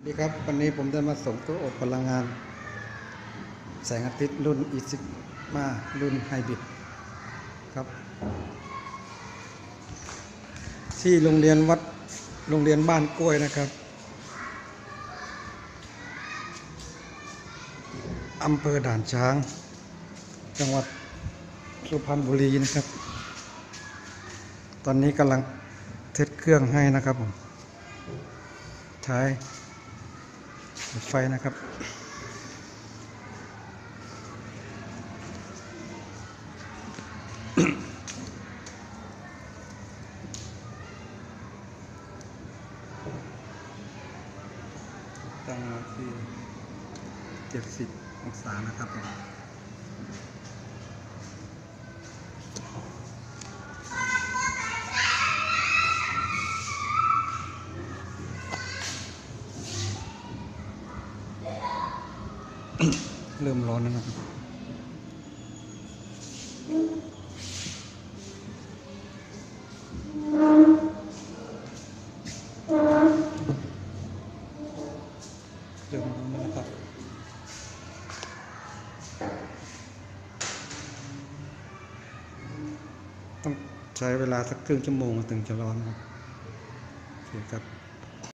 สวัสดีครับ วันนี้ผมจะมาส่งตัวอบพลังงาน แสงอาทิตย์รุ่น e 10มารุ่นไฮบริดครับ ที่โรงเรียนวัดโรงเรียนบ้านกล้วยนะครับอำเภอด่านช้าง จังหวัดสุพรรณบุรีนะครับ ตอนนี้กำลังเทสเครื่องให้นะครับผมใช้ ไฟนะครับ ตั้งที่ 70 องศานะครับผม เริ่มร้อนแล้วนะครับเริ่มร้อนแล้วนะครับต้องใช้เวลาสักครึ่งชั่วโมงถึงจะร้อนครับโอเคครับ